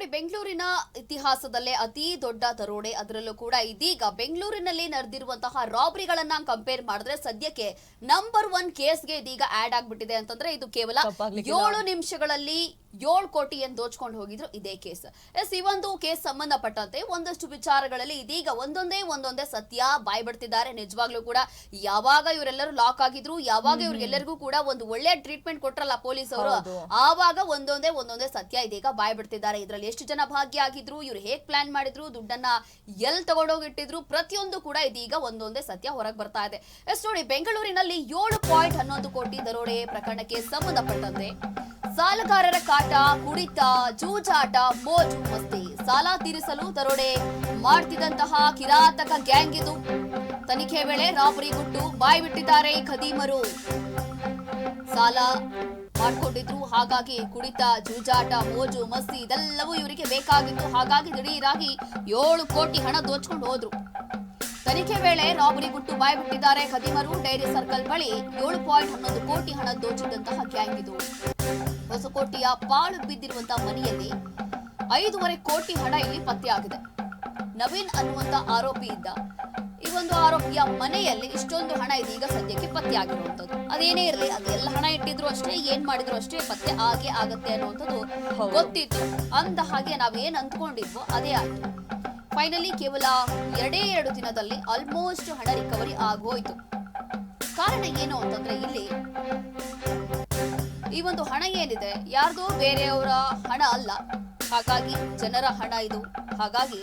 ನೋಡಿ ಬೆಂಗಳೂರಿನ ಇತಿಹಾಸದಲ್ಲೇ ಅತಿ ದೊಡ್ಡ ದರೋಡೆ ಅದರಲ್ಲೂ ಕೂಡ ಇದೀಗ ಬೆಂಗಳೂರಿನಲ್ಲಿ ನಡೆದಿರುವಂತಹ ರಾಬರಿಗಳನ್ನ ಕಂಪೇರ್ ಮಾಡಿದ್ರೆ ಸದ್ಯಕ್ಕೆ ನಂಬರ್ ಒನ್ ಕೇಸ್ಗೆ ಇದೀಗ ಆಡ್ ಆಗ್ಬಿಟ್ಟಿದೆ ಅಂತಂದ್ರೆ ಇದು ಕೇವಲ. ಏಳು ನಿಮಿಷಗಳಲ್ಲಿ ಏಳು ಕೋಟಿ ಏನು ದೋಚ್ಕೊಂಡು ಹೋಗಿದ್ರು ಇದೇ ಕೇಸ್. ಎಸ್ ಈ ಒಂದು ಕೇಸ್ ಸಂಬಂಧಪಟ್ಟಂತೆ ಒಂದಷ್ಟು ವಿಚಾರಗಳಲ್ಲಿ ಇದೀಗ ಒಂದೊಂದೇ ಒಂದೊಂದೇ ಸತ್ಯ ಬಾಯ್ಬಿಡ್ತಿದ್ದಾರೆ ನಿಜವಾಗ್ಲೂ ಕೂಡ ಯಾವಾಗ ಇವರೆಲ್ಲರೂ ಲಾಕ್ ಆಗಿದ್ರು ಯಾವಾಗ ಇವ್ರಿಗೆಲ್ಲರಿಗೂ ಕೂಡ ಒಂದು ಒಳ್ಳೆ ಟ್ರೀಟ್ಮೆಂಟ್ ಕೊಟ್ರಲ್ಲ ಪೊಲೀಸ್ ಅವರು ಆವಾಗ ಒಂದೊಂದೇ ಒಂದೊಂದೇ ಸತ್ಯ ಇದೀಗ ಬಾಯ್ಬಿಡ್ತಿದ್ದಾರೆ ಇದರಲ್ಲಿ ಇದ್ರಲ್ಲಿ ಎಷ್ಟು ಜನ ಭಾಗಿಯಾಗಿದ್ರು ಇವ್ರು ಹೇಗ್ ಪ್ಲಾನ್ ಮಾಡಿದ್ರು ದುಡ್ಡನ್ನ ಎಲ್ ತಗೊಂಡೋಗಿಟ್ಟಿದ್ರು ಪ್ರತಿಯೊಂದು ಕೂಡ ಇದೀಗ ಒಂದೊಂದೇ ಸತ್ಯ ಹೊರಗೆ ಬರ್ತಾ ಇದೆ. ಎಸ್ ನೋಡಿ ಬೆಂಗಳೂರಿನಲ್ಲಿ ಏಳು ಪಾಯಿಂಟ್ ಹನ್ನೊಂದು ಕೋಟಿ ದರೋಡೆ ಪ್ರಕರಣಕ್ಕೆ ಸಂಬಂಧಪಟ್ಟಂತೆ ಸಾಲಗಾರರ ಕಾಟ, ಕುಡಿತ, ಜೂಜಾಟ, ಮೋಜು ಮಸ್ತಿ. ಸಾಲ ತೀರಿಸಲು ದರೋಡೆ ಮಾಡ್ತಿದ್ದಂತಹ ಕಿರಾತಕ ಗ್ಯಾಂಗ್ ಇದು. ತನಿಖೆ ವೇಳೆ ರಾಬರಿ ಗುಟ್ಟು ಬಾಯ್ ಬಿಟ್ಟಿದ್ದಾರೆ ಖದೀಮರು. ಸಾಲ ಮಾಡ್ಕೊಂಡಿದ್ರು, ಹಾಗಾಗಿ ಕುಡಿತ, ಜೂಜಾಟ, ಮೋಜು ಮಸ್ತಿ ಇದೆಲ್ಲವೂ ಇವರಿಗೆ ಬೇಕಾಗಿತ್ತು. ಹಾಗಾಗಿ ದಿಢೀರಾಗಿ ಏಳು ಕೋಟಿ ಹಣ ದೋಚ್ಕೊಂಡು ಹೋದ್ರು. ತನಿಖೆ ವೇಳೆ ರಾಬರಿ ಗುಟ್ಟು ಬಾಯ್ ಬಿಟ್ಟಿದ್ದಾರೆ ಖದೀಮರು. ಡೈರಿ ಸರ್ಕಲ್ ಬಳಿ ಏಳು ಪಾಯಿಂಟ್ ಹನ್ನೊಂದು ಕೋಟಿ ಹಣ ದೋಚಿದಂತಹ ಗ್ಯಾಂಗ್ ಇದು. ಹೊಸಕೋಟೆಯ ಪಾಳು ಬಿದ್ದಿರುವಂತಹ ಮನೆಯಲ್ಲಿ ಐದೂವರೆ ಕೋಟಿ ಹಣ ಇಲ್ಲಿ ಪತ್ತೆಯಾಗಿದೆ. ನವೀನ್ ಅನ್ನುವಂತ ಆರೋಪಿ ಇದ್ದ ಈ ಒಂದು ಆರೋಪಿಯ ಮನೆಯಲ್ಲಿ ಇಷ್ಟೊಂದು ಹಣ ಇದೆ. ಈಗ ಸದ್ಯಕ್ಕೆ ಪತ್ತೆಯಾಗಿರುವಂತದ್ದು. ಅದೇನೇ ಇರಲಿ ಅದೆಲ್ಲ ಹಣ ಇಟ್ಟಿದ್ರು ಅಷ್ಟೇ ಏನ್ ಮಾಡಿದ್ರು ಅಷ್ಟೇ ಪತ್ತೆ ಆಗೇ ಆಗತ್ತೆ ಅನ್ನುವಂಥದ್ದು ಗೊತ್ತಿತ್ತು. ಅಂದ ಹಾಗೆ ನಾವೇನ್ ಅಂದ್ಕೊಂಡಿದ್ವೋ ಅದೇ ಆಯ್ತು. ಫೈನಲಿ ಕೇವಲ ಎರಡೇ ಎರಡು ದಿನದಲ್ಲಿ ಆಲ್ಮೋಸ್ಟ್ ಹಣ ರಿಕವರಿ ಆಗೋಯ್ತು. ಕಾರಣ ಏನು ಅಂತಂದ್ರೆ ಇಲ್ಲಿ ಈ ಒಂದು ಹಣ ಏನಿದೆ ಯಾರ್ದೋ ಬೇರೆಯವರ ಹಣ ಅಲ್ಲ. ಹಾಗಾಗಿ ಜನರ ಹಣ ಇದು. ಹಾಗಾಗಿ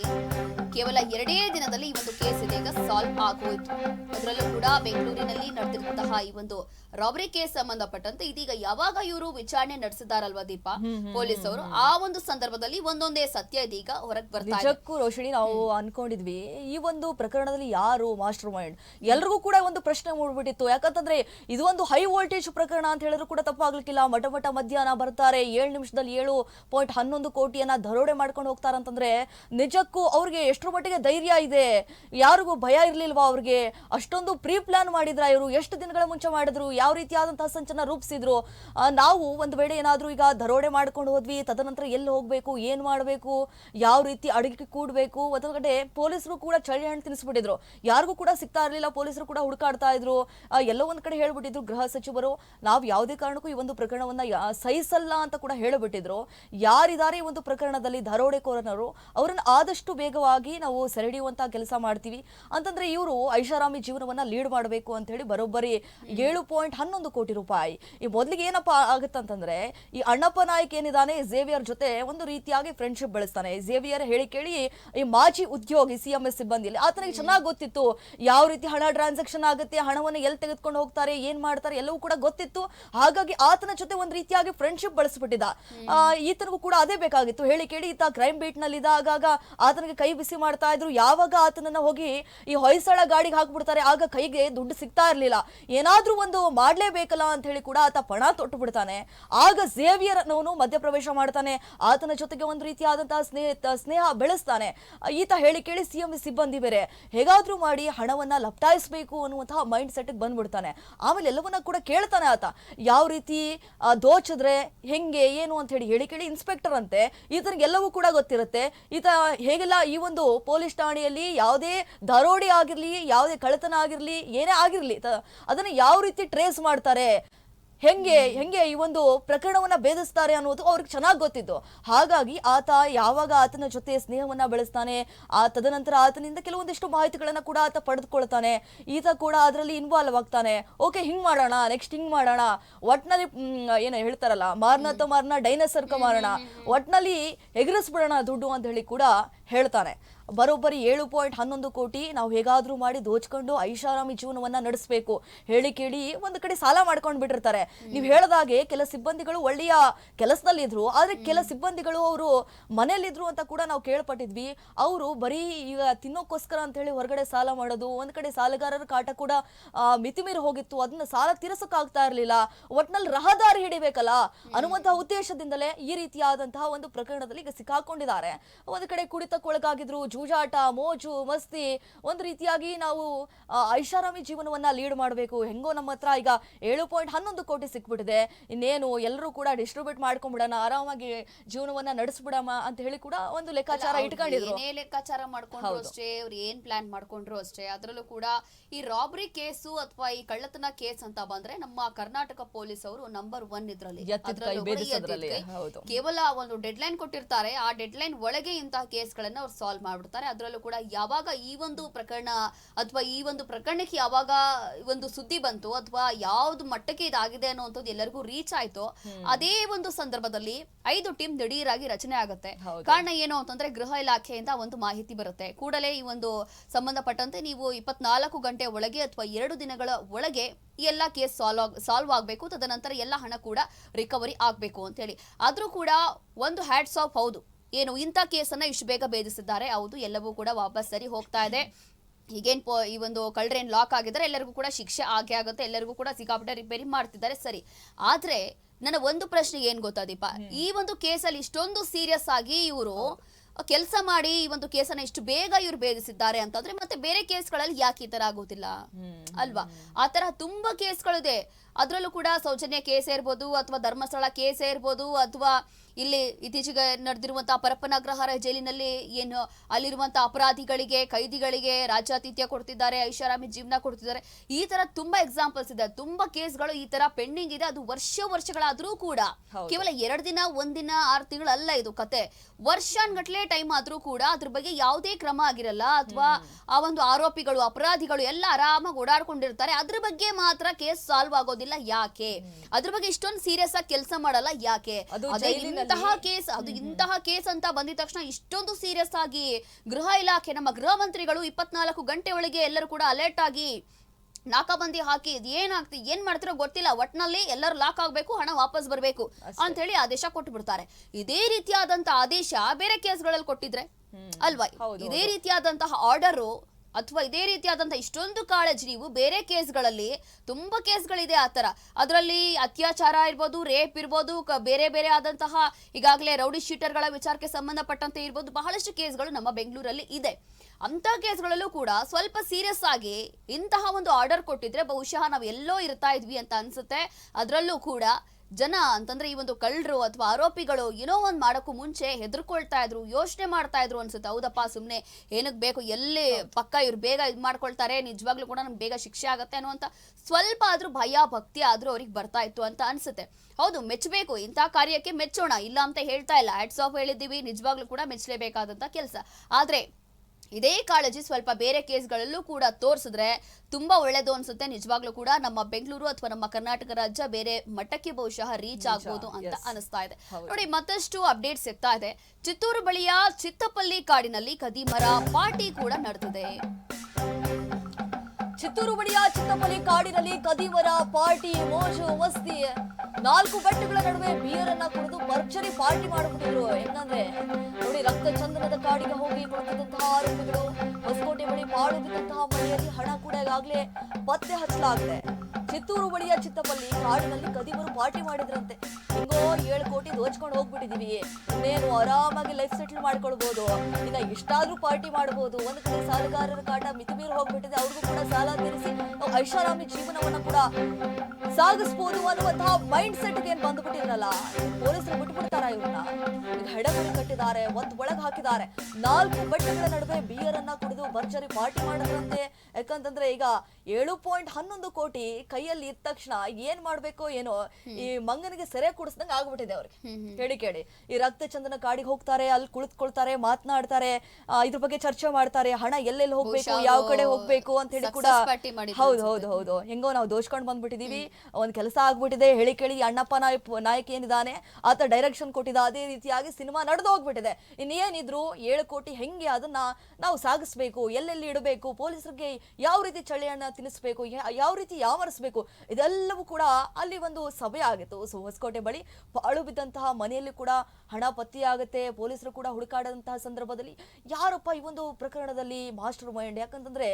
ಕೇವಲ ಎರಡೇ ದಿನದಲ್ಲಿ ಈ ಒಂದು ಕೇಸ್ ಇದೀಗ ಸಾಲ್ವ್ ಆಗೋಯ್ತು. ಅದರಲ್ಲೂ ಕೂಡ ಬೆಂಗಳೂರಿನಲ್ಲಿ ನಡೆದಿರುವಂತಹ ಈ ಒಂದು ರಾಬರಿ ಕೇಸ್ ಸಂಬಂಧಪಟ್ಟಂತೆ ಇದೀಗ ಯಾವಾಗ ಇವರು ವಿಚಾರಣೆ ನಡೆಸಿದಾರಲ್ವಾ ದೀಪಾ? ಪೊಲೀಸ್ ಅವರು ಆ ಒಂದು ಸಂದರ್ಭದಲ್ಲಿ ಒಂದೊಂದೇ ಸತ್ಯ ಇದೀಗ ಹೊರಗೆ ಬರ್ತಾ ನಿಜಕ್ಕೂ ರೋಷಿಣಿ ನಾವು ಅನ್ಕೊಂಡಿದ್ವಿ ಈ ಒಂದು ಪ್ರಕರಣದಲ್ಲಿ ಯಾರು ಮಾಸ್ಟರ್ ಮೈಂಡ್? ಎಲ್ರಿಗೂ ಕೂಡ ಒಂದು ಪ್ರಶ್ನೆ ಮೂಡ್ಬಿಟ್ಟಿತ್ತು. ಯಾಕಂತಂದ್ರೆ ಇದು ಒಂದು ಹೈ ವೋಲ್ಟೇಜ್ ಪ್ರಕರಣ ಅಂತ ಹೇಳಿದ್ರು ಕೂಡ ತಪ್ಪಾಗ್ಲಿಕ್ಕಿಲ್ಲ. ಮಠ ಮಠ ಮಧ್ಯಾಹ್ನ ಬರ್ತಾರೆ ಏಳು ನಿಮಿಷದಲ್ಲಿ ಏಳು ಪಾಯಿಂಟ್ ಹನ್ನೊಂದು ಕೋಟಿಯನ್ನ ದರೋಡೆ ಮಾಡ್ಕೊಂಡು ಹೋಗ್ತಾರಂತಂದ್ರೆ ನಿಜಕ್ಕೂ ಅವ್ರಿಗೆ ಎಷ್ಟರ ಮಟ್ಟಿಗೆ ಧೈರ್ಯ ಇದೆ? ಯಾರಿಗೂ ಭಯ ಇರಲಿಲ್ವಾ ಅವ್ರಿಗೆ? ಅಷ್ಟೊಂದು ಪ್ರೀ ಪ್ಲಾನ್ ಮಾಡಿದ್ರ ಇವರು? ಎಷ್ಟು ದಿನಗಳ ಮುಂಚೆ ಮಾಡಿದ್ರು? ಯಾವ ರೀತಿಯಾದಂತಹ ಸಂಚನ ರೂಪಿಸಿದ್ರು? ನಾವು ಒಂದು ವೇಳೆ ಏನಾದ್ರೂ ಈಗ ದರೋಡೆ ಮಾಡ್ಕೊಂಡು ಹೋದ್ವಿ, ತದನಂತರ ಎಲ್ಲಿ ಹೋಗ್ಬೇಕು, ಏನ್ ಮಾಡಬೇಕು, ಯಾವ ರೀತಿ ಅಡುಗೆ ಕೂಡಬೇಕು ಒಂದು ಕಡೆ ಪೊಲೀಸರು ಕೂಡ ಚಳಿ ಹಣ್ಣು ತಿನ್ನಿಸ್ಬಿಟ್ಟಿದ್ರು. ಯಾರಿಗೂ ಕೂಡ ಸಿಗ್ತಾ ಇರಲಿಲ್ಲ, ಪೊಲೀಸರು ಕೂಡ ಹುಡುಕಾಡ್ತಾ ಇದ್ರು. ಎಲ್ಲೋ ಒಂದ್ ಕಡೆ ಹೇಳ್ಬಿಟ್ಟಿದ್ರು ಗೃಹ ಸಚಿವರು. ನಾವು ಯಾವುದೇ ಕಾರಣಕ್ಕೂ ಈ ಒಂದು ಪ್ರಕರಣವನ್ನ ಸಹಿಸಲ್ಲ ಅಂತ ಕೂಡ ಹೇಳಿಬಿಟ್ಟಿದ್ರು. ಯಾರಿದ್ದಾರೆ ಈ ಒಂದು ಪ್ರಕರಣದಲ್ಲಿ ದರೋಡೆಕೋರನರು ಅವರನ್ನು ಆದಷ್ಟು ಬೇಗವಾಗಿ ನಾವು ಸೆರೆಡಿಯುವಂತಹ ಕೆಲಸ ಮಾಡ್ತೀವಿ. ಅಂತಂದ್ರೆ ಇವರು ಐಷಾರಾಮಿ ಜೀವನವನ್ನ ಲೀಡ್ ಮಾಡಬೇಕು ಅಂತ ಹೇಳಿ ಬರೋಬ್ಬರಿ ಏಳು ಪಾಯಿಂಟ್ ಹನ್ನೊಂದು ಕೋಟಿ ರೂಪಾಯಿ. ಈ ಮೊದಲಿಗೆ ಏನಪ್ಪ ಆಗುತ್ತಂತಂದ್ರೆ ಈ ಅಣ್ಣಪ್ಪ ನಾಯಕ್ ಏನಿದ್ದಾನೆ ಝೇವಿಯರ್ ಜೊತೆ ಒಂದು ರೀತಿಯಾಗಿ ಫ್ರೆಂಡ್ಶಿಪ್ ಬೆಳೆಸ್ತಾನೆ. ಝೇವಿಯರ್ ಹೇಳಿ ಕೇಳಿ ಈ ಮಾಜಿ ಉದ್ಯೋಗಿ ಸಿ ಎಂ ಎಸ್ ಸಿಬ್ಬಂದಿಯಲ್ಲಿ ಆತನಿಗೆ ಚೆನ್ನಾಗಿ ಗೊತ್ತಿತ್ತು. ಯಾವ ರೀತಿ ಹಣ ಟ್ರಾನ್ಸಾಕ್ಷನ್ ಆಗುತ್ತೆ, ಹಣವನ್ನು ಎಲ್ಲಿ ತೆಗೆದುಕೊಂಡು ಹೋಗ್ತಾರೆ, ಏನ್ ಮಾಡ್ತಾರೆ ಎಲ್ಲವೂ ಕೂಡ ಗೊತ್ತಿತ್ತು. ಹಾಗಾಗಿ ಆತನ ಜೊತೆ ಒಂದು ರೀತಿಯಾಗಿ ಫ್ರೆಂಡ್ಶಿಪ್ ಬಳಸಿಬಿಟ್ಟಿದ್ದ. ಈತನಿಗೂ ಕೂಡ ಅದೇ ಬೇಕಾಗಿತ್ತು. ಹೇಳಿ ಕೇಳಿ ಈತ ಕ್ರೈಮ್ ಬೀಟ್ನಲ್ಲಿ ಆಗಾಗ ಆತನಿಗೆ ಕೈ ಬಿಸಿ ಮಾಡ್ತಾ ಇದ್ರು. ಯಾವಾಗ ಆತನನ್ನ ಹೋಗಿ ಈ ಹೊಯ್ಸಳ ಗಾಡಿಗೆ ಹಾಕ್ಬಿಡ್ತಾರೆ? ಆಗ ಕೈಗೆ ದುಡ್ಡು ಸಿಗ್ತಾ ಇರ್ಲಿಲ್ಲ. ಏನಾದ್ರೂ ಒಂದು ಮಾಡ್ಲೇಬೇಕಲ್ಲ ಅಂತ ಹೇಳಿ ಕೂಡ ಆತ ಪಣ ತೊಟ್ಟು ಬಿಡ್ತಾನೆ ಆಗ ಝೇವಿಯರ್ ಅನ್ನೋನು ಮಧ್ಯಪ್ರವೇಶ ಮಾಡ್ತಾನೆ. ಆತನ ಜೊತೆಗೆ ಒಂದು ರೀತಿಯಾದಂತಹ ಸ್ನೇಹ ಸ್ನೇಹ ಬೆಳೆಸ್ತಾನೆ. ಈತ ಹೇಳಿ ಕೇಳಿ ಸಿ ಎಂ ಸಿಬ್ಬಂದಿ ಬೇರೆ, ಹೇಗಾದ್ರೂ ಮಾಡಿ ಹಣವನ್ನ ಲಪ್ಟಾಯಿಸಬೇಕು ಅನ್ನುವಂತಹ ಮೈಂಡ್ ಸೆಟ್ ಬಂದ್ಬಿಡ್ತಾನೆ. ಆಮೇಲೆ ಎಲ್ಲವನ್ನ ಕೂಡ ಕೇಳ್ತಾನೆ ಆತ. ಯಾವ ರೀತಿ ದೋಚಿದ್ರೆ ಹೆಂಗೆ, ಏನು ಅಂತ ಹೇಳಿ ಹೇಳಿ ಕೇಳಿ ಇನ್ಸ್ಪೆಕ್ಟರ್ ಅಂತೆ. ಈತನಿಗೆಲ್ಲವೂ ಕೂಡ ಗೊತ್ತಿರುತ್ತೆ. ಈತ ಹೇಗೆಲ್ಲ ಈ ಒಂದು ಪೊಲೀಸ್ ಠಾಣೆಯಲ್ಲಿ ಯಾವುದೇ ದರೋಡಿ ಆಗಿರಲಿ, ಯಾವುದೇ ಕಳ್ಳತನ ಆಗಿರಲಿ, ಏನೇ ಆಗಿರಲಿ ಅದನ್ನು ಯಾವ ರೀತಿ ಟ್ರೇಸ್ ಮಾಡ್ತಾರೆ, ಹೆಂಗೆ ಹೆಂಗೆ ಈ ಒಂದು ಪ್ರಕರಣವನ್ನ ಭೇದಿಸ್ತಾರೆ ಅನ್ನೋದು ಅವ್ರಿಗೆ ಚೆನ್ನಾಗಿ ಗೊತ್ತಿತ್ತು. ಹಾಗಾಗಿ ಆತ ಯಾವಾಗ ಆತನ ಜೊತೆ ಸ್ನೇಹವನ್ನ ಬೆಳೆಸ್ತಾನೆ, ಆ ತದನಂತರ ಆತನಿಂದ ಕೆಲವೊಂದಿಷ್ಟು ಮಾಹಿತಿಗಳನ್ನ ಕೂಡ ಆತ ಪಡೆದುಕೊಳ್ತಾನೆ. ಈತ ಕೂಡ ಅದರಲ್ಲಿ ಇನ್ವಾಲ್ವ್ ಆಗ್ತಾನೆ. ಓಕೆ ಹಿಂಗ್ ಮಾಡೋಣ ನೆಕ್ಸ್ಟ್ ಹಿಂಗ್ ಮಾಡೋಣ. ಒಟ್ನಲ್ಲಿ ಏನ ಹೇಳ್ತಾರಲ್ಲ ತ ಮಾರ್ನ ಡೈನಸರ್ಕ ಮಾರೋಣ. ಒಟ್ನಲ್ಲಿ ಎಗರಿಸ್ಬಿಡೋಣ ದುಡ್ಡು ಅಂತ ಹೇಳಿ ಕೂಡ ಹೇಳ್ತಾನೆ ಬರೋಬ್ಬರಿ ಏಳು ಪಾಯಿಂಟ್ ಹನ್ನೊಂದು ಕೋಟಿ ನಾವು ಹೇಗಾದರೂ ಮಾಡಿ ದೋಚ್ಕೊಂಡು ಐಷಾರಾಮಿ ಜೀವನವನ್ನ ನಡೆಸಬೇಕು. ಹೇಳಿ ಕೇಳಿ ಒಂದು ಕಡೆ ಸಾಲ ಮಾಡ್ಕೊಂಡು ಬಿಟ್ಟಿರ್ತಾರೆ. ನೀವು ಹೇಳ್ದಾಗೆ ಕೆಲ ಸಿಬ್ಬಂದಿಗಳು ಒಳ್ಳೆಯ ಕೆಲಸದಲ್ಲಿದ್ರು, ಆದರೆ ಕೆಲ ಸಿಬ್ಬಂದಿಗಳು ಅವರು ಮನೆಯಲ್ಲಿದ್ರು ಅಂತ ಕೂಡ ನಾವು ಕೇಳ್ಪಟ್ಟಿದ್ವಿ. ಅವರು ಬರೀ ಈಗ ತಿನ್ನೋಕ್ಕೋಸ್ಕರ ಅಂತ ಹೇಳಿ ಹೊರಗಡೆ ಸಾಲ ಮಾಡೋದು, ಒಂದು ಕಡೆ ಸಾಲಗಾರರ ಕಾಟ ಕೂಡ ಮಿತಿಮೀರಿ ಹೋಗಿತ್ತು. ಅದನ್ನ ಸಾಲ ತೀರಿಸೋಕ್ಕಾಗ್ತಾ ಇರಲಿಲ್ಲ. ಒಟ್ನಲ್ಲಿ ರಹದಾರಿ ಹಿಡಿಬೇಕಲ್ಲ? ಅನ್ನುವಂತಹ ಉದ್ದೇಶದಿಂದಲೇ ಈ ರೀತಿಯಾದಂತಹ ಒಂದು ಪ್ರಕರಣದಲ್ಲಿ ಈಗ ಸಿಕ್ಕಾಕೊಂಡಿದ್ದಾರೆ. ಒಂದು ಕಡೆ ಕುಡಿತ ದುರಂತಕ್ಕೊಳಗಾಗಿದ್ರು ಜೂಜಾಟ ಮೋಜು ಮಸ್ತಿ ಒಂದು ರೀತಿಯಾಗಿ ನಾವು ಐಷಾರಾಮಿ ಜೀವನವನ್ನ ಲೀಡ್ ಮಾಡಬೇಕು. ಹೆಂಗೋ ನಮ್ಮ ಹತ್ರ ಈಗ ಏಳು ಪಾಯಿಂಟ್ ಹನ್ನೊಂದು ಕೋಟಿ ಸಿಕ್ಬಿಟ್ಟಿದೆ. ಇನ್ನೇನು ಎಲ್ಲರೂ ಕೂಡ ಡಿಸ್ಟ್ರಿಬ್ಯೂಟ್ ಮಾಡ್ಕೊಂಡ್ಬಿಡೋಣ ಆರಾಮಾಗಿ ಜೀವನವನ್ನ ನಡೆಸ್ಬಿಡಮ್ಮ ಅಂತ ಹೇಳಿ ಕೂಡ ಒಂದು ಲೆಕ್ಕಾಚಾರ ಇಟ್ಕೊಂಡಿದ್ರು. ಏನೇ ಲೆಕ್ಕಾಚಾರ ಮಾಡ್ಕೊಂಡ್ರು ಅಷ್ಟೇ ಅವ್ರು ಏನ್ ಪ್ಲಾನ್ ಮಾಡ್ಕೊಂಡ್ರು ಅಷ್ಟೇ ಅದರಲ್ಲೂ ಕೂಡ ಈ ರಾಬರಿ ಕೇಸು ಅಥವಾ ಈ ಕಳ್ಳತನ ಕೇಸ್ ಅಂತ ಬಂದ್ರೆ ನಮ್ಮ ಕರ್ನಾಟಕ ಪೊಲೀಸ್ ಅವರು ನಂಬರ್ ಒನ್ ಇದ್ರಲ್ಲಿ. ಕೇವಲ ಒಂದು ಡೆಡ್ ಲೈನ್ ಕೊಟ್ಟಿರ್ತಾರೆ ಆ ಡೆಡ್ ಲೈನ್ ಒಳಗೆ ಇಂತಹ ಕೇಸ್ಗಳನ್ನ ಅವ್ರು ಸಾಲ್ವ್ ಮಾಡ್ಬಿಡ್ತಾರೆ. ಅದರಲ್ಲೂ ಕೂಡ ಯಾವಾಗ ಈ ಒಂದು ಪ್ರಕರಣ ಅಥವಾ ಈ ಒಂದು ಪ್ರಕರಣಕ್ಕೆ ಯಾವಾಗ ಒಂದು ಸುದ್ದಿ ಬಂತು ಅಥವಾ ಯಾವ್ದು ಮಟ್ಟಕ್ಕೆ ಇದಾಗಿದೆ ಅನ್ನುವಂಥದ್ದು ಎಲ್ಲರಿಗೂ ರೀಚ್ ಆಯ್ತು ಅದೇ ಒಂದು ಸಂದರ್ಭದಲ್ಲಿ ಐದು ಟೀಮ್ ದಿಢೀರಾಗಿ ರಚನೆ ಆಗುತ್ತೆ. ಕಾರಣ ಏನು ಅಂತಂದ್ರೆ ಗೃಹ ಇಲಾಖೆಯಿಂದ ಒಂದು ಮಾಹಿತಿ ಬರುತ್ತೆ. ಕೂಡಲೇ ಈ ಒಂದು ಸಂಬಂಧಪಟ್ಟಂತೆ ನೀವು ಇಪ್ಪತ್ನಾಲ್ಕು ಗಂಟೆ ಒಳಗೆ ಅಥವಾ ಎರಡು ದಿನಗಳ ಒಳಗೆ ಈ ಎಲ್ಲ ಕೇಸ್ ಸಾಲ್ವ್ ಸಾಲ್ವ್ ಆಗಬೇಕು. ತದನಂತರ ಎಲ್ಲ ಹಣ ಕೂಡ ರಿಕವರಿ ಆಗಬೇಕು ಅಂತ ಹೇಳಿ ಆದ್ರೂ ಕೂಡ ಒಂದು ಹ್ಯಾಟ್ಸ್ ಆಫ್ ಹೌದು. ಏನು ಇಂಥ ಕೇಸನ್ನ ಇಷ್ಟು ಬೇಗ ಭೇದಿಸಿದ್ದಾರೆ. ಹೌದು ಎಲ್ಲವೂ ಕೂಡ ವಾಪಸ್ ಸರಿ ಹೋಗ್ತಾ ಇದೆ. ಈಗೇನು ಪೋ ಈ ಒಂದು ಕಳ್ಳರೇನು ಲಾಕ್ ಆಗಿದ್ದಾರೆ ಎಲ್ಲರಿಗೂ ಕೂಡ ಶಿಕ್ಷೆ ಆಗೇ ಆಗುತ್ತೆ. ಎಲ್ಲರಿಗೂ ಕೂಡ ಸಿಕ್ಕಾಪಟ್ಟೆ ರಿಪೇರಿ ಮಾಡ್ತಿದ್ದಾರೆ. ಸರಿ. ಆದ್ರೆ ನನ್ನ ಒಂದು ಪ್ರಶ್ನೆ ಏನ್ ಗೊತ್ತಾ ದೀಪ? ಈ ಒಂದು ಕೇಸಲ್ಲಿ ಇಷ್ಟೊಂದು ಸೀರಿಯಸ್ ಆಗಿ ಇವರು ಕೆಲಸ ಮಾಡಿ ಈ ಒಂದು ಕೇಸನ್ನ ಇಷ್ಟು ಬೇಗ ಇವ್ರು ಭೇದಿಸಿದ್ದಾರೆ ಅಂತಂದ್ರೆ ಮತ್ತೆ ಬೇರೆ ಕೇಸ್ಗಳಲ್ಲಿ ಯಾಕೆ ಈ ತರ ಆಗೋದಿಲ್ಲ? ಅಲ್ವಾ? ಆ ತರ ತುಂಬಾ ಕೇಸ್ಗಳಿದೆ. ಅದ್ರಲ್ಲೂ ಕೂಡ ಸೌಜನ್ಯ ಕೇಸ್ ಇರ್ಬೋದು ಅಥವಾ ಧರ್ಮಸ್ಥಳ ಕೇಸ್ ಇರ್ಬೋದು ಅಥವಾ ಇಲ್ಲಿ ಇತ್ತೀಚೆಗೆ ನಡೆದಿರುವಂತಹ ಪರಪ್ಪನಗ್ರಹರ ಜೈಲಿನಲ್ಲಿ ಏನು ಅಲ್ಲಿರುವಂತಹ ಅಪರಾಧಿಗಳಿಗೆ ಕೈದಿಗಳಿಗೆ ರಾಜ್ಯಾತಿಥ್ಯ ಕೊಡ್ತಿದ್ದಾರೆ ಐಷಾರಾಮಿ ಜೀವನ ಕೊಡ್ತಿದ್ದಾರೆ. ಈ ತರ ತುಂಬಾ ಎಕ್ಸಾಂಪಲ್ಸ್ ಇದೆ. ತುಂಬಾ ಕೇಸ್ಗಳು ಈ ತರ ಪೆಂಡಿಂಗ್ ಇದೆ. ಅದು ವರ್ಷ ವರ್ಷಗಳಾದ್ರೂ ಕೂಡ ಕೇವಲ ಎರಡು ದಿನ ಒಂದಿನ ಆರು ತಿಂಗಳು ಅಲ್ಲ ಇದು ಕತೆ. ವರ್ಷಾನ್ಗಟ್ಲೆ ಟೈಮ್ ಆದ್ರೂ ಕೂಡ ಅದ್ರ ಬಗ್ಗೆ ಯಾವುದೇ ಕ್ರಮ ಆಗಿರಲ್ಲ. ಅಥವಾ ಆ ಒಂದು ಆರೋಪಿಗಳು ಅಪರಾಧಿಗಳು ಎಲ್ಲ ಆರಾಮಾಗಿ ಓಡಾಡ್ಕೊಂಡಿರ್ತಾರೆ. ಅದ್ರ ಬಗ್ಗೆ ಮಾತ್ರ ಕೇಸ್ ಸಾಲ್ವ್ ಆಗೋದಿಲ್ಲ. ಯಾಕೆ? ಅದ್ರ ಬಗ್ಗೆ ಇಷ್ಟೊಂದು ಸೀರಿಯಸ್ ಆಗಿ ಕೆಲಸ ಮಾಡಲ್ಲ ಯಾಕೆ? ಅದು ಇಂತಹ ಕೇಸ್ ಅದು ಇಂತಹ ಕೇಸ್ ಅಂತ ಬಂದಿದ ತಕ್ಷಣ ಇಷ್ಟೊಂದು ಸೀರಿಯಸ್ ಆಗಿ ಗೃಹ ಇಲಾಖೆ ನಮ್ಮ ಗೃಹ ಮಂತ್ರಿಗಳು ಇಪ್ಪತ್ನಾಲ್ಕು ಗಂಟೆ ಒಳಗೆ ಎಲ್ಲರೂ ಕೂಡ ಅಲರ್ಟ್ ಆಗಿ ನಾಕಾಬಂದಿ ಹಾಕಿ ಇದ್ ಏನಾಗ್ತಿ ಏನ್ ಮಾಡ್ತಿರೋ ಗೊತ್ತಿಲ್ಲ. ಒಟ್ನಲ್ಲಿ ಎಲ್ಲರೂ ಲಾಕ್ ಆಗ್ಬೇಕು ಹಣ ವಾಪಸ್ ಬರಬೇಕು ಅಂತ ಹೇಳಿ ಆದೇಶ ಕೊಟ್ಟು ಬಿಡ್ತಾರೆ ಇದೇ ರೀತಿಯಾದಂತಹ ಆದೇಶ ಬೇರೆ ಕೇಸ್ಗಳಲ್ಲಿ ಕೊಟ್ಟಿದ್ರೆ ಅಲ್ವಾ? ಇದೇ ರೀತಿಯಾದಂತಹ ಆರ್ಡರು ಅಥವಾ ಇದೇ ರೀತಿಯಾದಂಥ ಇಷ್ಟೊಂದು ಕಾಳಜಿ ನೀವು ಬೇರೆ ಕೇಸ್ಗಳಲ್ಲಿ ತುಂಬಾ ಕೇಸ್ಗಳಿದೆ ಆ ಥರ. ಅದರಲ್ಲಿ ಅತ್ಯಾಚಾರ ಇರ್ಬೋದು, ರೇಪ್ ಇರ್ಬೋದು ಬೇರೆ ಬೇರೆ ಆದಂತಹ ಈಗಾಗಲೇ ರೌಡಿ ಶೀಟರ್ಗಳ ವಿಚಾರಕ್ಕೆ ಸಂಬಂಧಪಟ್ಟಂತೆ ಇರ್ಬೋದು, ಬಹಳಷ್ಟು ಕೇಸ್ಗಳು ನಮ್ಮ ಬೆಂಗಳೂರಲ್ಲಿ ಇದೆ. ಅಂತ ಕೇಸ್ಗಳಲ್ಲೂ ಕೂಡ ಸ್ವಲ್ಪ ಸೀರಿಯಸ್ ಆಗಿ ಇಂತಹ ಒಂದು ಆರ್ಡರ್ ಕೊಟ್ಟಿದ್ರೆ ಬಹುಶಃ ನಾವು ಎಲ್ಲೋ ಇರ್ತಾ ಇದ್ವಿ ಅಂತ ಅನ್ಸುತ್ತೆ. ಅದರಲ್ಲೂ ಕೂಡ ಜನ ಅಂತಂದ್ರೆ ಈ ಒಂದು ಕಳ್ಳರು ಅಥವಾ ಆರೋಪಿಗಳು ಏನೋ ಒಂದು ಮಾಡೋಕ್ಕೂ ಮುಂಚೆ ಹೆದರ್ಕೊಳ್ತಾ ಇದ್ರು, ಯೋಚನೆ ಮಾಡ್ತಾ ಇದ್ರು ಅನ್ಸುತ್ತೆ. ಹೌದಪ್ಪ ಸುಮ್ಮನೆ ಏನಕ್ ಬೇಕು, ಎಲ್ಲಿ ಪಕ್ಕ ಇವ್ರು ಬೇಗ ಇದ್ ಮಾಡ್ಕೊಳ್ತಾರೆ, ನಿಜವಾಗ್ಲೂ ಕೂಡ ನಮ್ಗೆ ಬೇಗ ಶಿಕ್ಷೆ ಆಗತ್ತೆ ಅನ್ನುವಂತ ಸ್ವಲ್ಪ ಆದ್ರೂ ಭಯ, ಭಕ್ತಿ ಆದ್ರೂ ಅವ್ರಿಗೆ ಬರ್ತಾ ಇತ್ತು ಅಂತ ಅನ್ಸುತ್ತೆ. ಹೌದು ಮೆಚ್ಚಬೇಕು ಇಂಥ ಕಾರ್ಯಕ್ಕೆ ಮೆಚ್ಚೋಣ, ಇಲ್ಲ ಅಂತ ಹೇಳ್ತಾ ಇಲ್ಲ. ಹ್ಯಾಟ್ಸ್ ಆಫ್ ಹೇಳಿದ್ದೀವಿ, ನಿಜವಾಗ್ಲೂ ಕೂಡ ಮೆಚ್ಚಲೇಬೇಕಾದಂತ ಕೆಲಸ. ಆದ್ರೆ ಇದೇ ಕಾಳಜಿ ಸ್ವಲ್ಪ ಬೇರೆ ಕೇಸ್ಗಳಲ್ಲೂ ಕೂಡ ತೋರಿಸಿದ್ರೆ ತುಂಬಾ ಒಳ್ಳೇದು ಅನ್ಸುತ್ತೆ. ನಿಜವಾಗ್ಲೂ ಕೂಡ ನಮ್ಮ ಬೆಂಗಳೂರು ಅಥವಾ ನಮ್ಮ ಕರ್ನಾಟಕ ರಾಜ್ಯ ಬೇರೆ ಮಟ್ಟಕ್ಕೆ ಬಹುಶಃ ರೀಚ್ ಆಗ್ಬೋದು ಅಂತ ಅನಿಸ್ತಾ ಇದೆ. ನೋಡಿ ಮತ್ತಷ್ಟು ಅಪ್ಡೇಟ್ ಸಿಗ್ತಾ ಇದೆ. ಚಿತ್ತೂರು ಬಳಿಯ ಚಿತ್ತಪಲ್ಲಿ ಕಾಡಿನಲ್ಲಿ ಕದಿಮರ ಪಾರ್ಟಿ ಕೂಡ ನಡೆದಿದೆ. ಚಿತ್ತೂರು ಬಳಿಯ ಚಿತ್ತಪಲ್ಲಿ ಕಾಡಿನಲ್ಲಿ ಕದಿಮರ ಪಾರ್ಟಿ ಮೋಜು ಮಸ್ತಿ ನಾಲ್ಕು ಬೆಟ್ಟಗಳ ನಡುವೆ ಬಿಯರ್ ಅನ್ನ ಕುಡಿದು ಭರ್ಜರಿ ಪಾರ್ಟಿ ಮಾಡಿಬಿಟ್ಟಿದ್ರು ಹೆಂಗಂದ್ರೆ, ನೋಡಿ ರಕ್ತ ಚಂದನದ ಕಾಡಿಗೆ ಹೋಗಿ ಕುಳಿತಿದ್ದಂತಹ ಆರೋಪಿಗಳು ಹೊಸಕೋಟೆ ಬಳಿ ಮಾಡುತ್ತಿದ್ದಂತಹ ಮನೆಯಲ್ಲಿ ಹಣ ಕೂಡ ಈಗಾಗಲೇ ಪತ್ತೆ ಹಚ್ಚಲಾಗಿದೆ. ಚಿತ್ತೂರು ಬಳಿಯ ಚಿತ್ತಪಲ್ಲಿ ಕಾಡಿನಲ್ಲಿ ಕದಿಬರು ಪಾರ್ಟಿ ಮಾಡಿದ್ರಂತೆ. ಹಿಂಗೋ ಏಳು ಕೋಟಿ ದೋಚ್ಕೊಂಡು ಹೋಗ್ಬಿಟ್ಟಿದೀವಿ. ಇನ್ನೇನು ಆರಾಮಾಗಿ ಲೈಫ್ ಸೆಟ್ಲ್ ಮಾಡ್ಕೊಳ್ಬಹುದು ಇನ್ನ ಇಷ್ಟಾದ್ರೂ ಪಾರ್ಟಿ ಮಾಡಬಹುದು ಒಂದ್ ಕಡೆ ಸಾಲಗಾರರ ಕಾಟ ಮಿತಿಮೀರಿ ಹೋಗ್ಬಿಟ್ಟಿದೆ. ಅವ್ರಿಗೂ ಕೂಡ ಸಾಲ ತೀರಿಸಿ ಐಷಾರಾಮಿ ಜೀವನವನ್ನ ಕೂಡ ಸಾಗಿಸ್ಬೋದು ಅನ್ನುವಂತಹ ಮೈಂಡ್ ಸೆಟ್ ಏನ್ ಬಂದ್ಬಿಟ್ಟಿದ್ರಲ್ಲ, ಪೊಲೀಸರು ಬಿಟ್ಬಿಡ್ತಾರ ಇವ್ರನ್ನ? ಹೆಡಗುರಿ ಕಟ್ಟಿದ್ದಾರೆ, ಒಂದ್ ಒಳಗ್ ಹಾಕಿದ್ದಾರೆ. ನಾಲ್ಕು ಬಟ್ಟೆಗಳ ನಡುವೆ ಬಿಯರ್ ಅನ್ನ ಕುಡಿದು ಭರ್ಜರಿ ಪಾರ್ಟಿ ಮಾಡಿದ್ರಂತೆ. ಯಾಕಂತಂದ್ರೆ ಈಗ ಏಳು ಪಾಯಿಂಟ್ ಹನ್ನೊಂದು ಕೋಟಿ ಕೈಯಲ್ಲಿ ಇದ್ದ ತಕ್ಷಣ ಏನ್ ಮಾಡ್ಬೇಕು ಏನೋ ಈ ಮಂಗನಿಗೆ ಸೆರೆ ಕುಡಿಸ್ದಂಗ ಆಗ್ಬಿಟ್ಟಿದೆ ಅವ್ರಿಗೆ. ಕೇಳಿ ಕೇಳಿ. ಈ ರಕ್ತ ಚಂದನ ಕಾಡಿಗೆ ಹೋಗ್ತಾರೆ ಅಲ್ಲಿ ಕುಳಿತುಕೊಳ್ತಾರೆ ಮಾತನಾಡ್ತಾರೆ ಇದ್ರ ಬಗ್ಗೆ ಚರ್ಚೆ ಮಾಡ್ತಾರೆ ಹಣ ಎಲ್ಲೆಲ್ಲಿ ಹೋಗ್ಬೇಕು ಯಾವ ಕಡೆ ಹೋಗ್ಬೇಕು ಅಂತ ಹೇಳಿ ಕೂಡ ಹೌದು ಹೌದು ಹೌದು. ಹೆಂಗೋ ನಾವು ದೋಚ್ಕೊಂಡ್ ಬಂದ್ಬಿಟ್ಟಿದೀವಿ ಒಂದ್ ಕೆಲಸ ಆಗ್ಬಿಟ್ಟಿದೆ ಹೇಳಿ ಕೇಳಿ ಅಣ್ಣಪ್ಪ ನಾಯಕ್ ನಾಯಕ್ ಏನಿದಾನೆ ಆತ ಡೈರೆಕ್ಷನ್ ಕೊಟ್ಟಿದ್ದ ಅದೇ ರೀತಿಯಾಗಿ ಸಿನಿಮಾ ನಡೆದು ಹೋಗ್ಬಿಟ್ಟಿದೆ. ಇನ್ನೇನಿದ್ರು ಏಳು ಕೋಟಿ ಹೆಂಗೆ ಅದನ್ನ ನಾವು ಸಾಗಿಸ್ಬೇಕು ಎಲ್ಲೆಲ್ಲಿ ಇಡಬೇಕು ಪೊಲೀಸರಿಗೆ ಯಾವ ರೀತಿ ಚಳಿಯನ್ನ ತಿನ್ನಿಸ್ಬೇಕು ಯಾವ ರೀತಿ ಯಾವರಿಸ್ಬೇಕು ಇದೆಲ್ಲವೂ ಕೂಡ ಅಲ್ಲಿ ಒಂದು ಸಭೆ ಆಗಿತ್ತು. ಸೊ ಹೊಸಕೋಟೆ ಬಳಿ ಪಾಳು ಬಿದ್ದಂತಹ ಮನೆಯಲ್ಲಿ ಕೂಡ ಹಣ ಪತ್ತೆಯಾಗುತ್ತೆ ಪೊಲೀಸರು ಕೂಡ ಹುಡುಕಾಡದಂತಹ ಸಂದರ್ಭದಲ್ಲಿ ಯಾರಪ್ಪ ಈ ಒಂದು ಪ್ರಕರಣದಲ್ಲಿ ಮಾಸ್ಟರ್ ಮೈಂಡ್? ಯಾಕಂತಂದ್ರೆ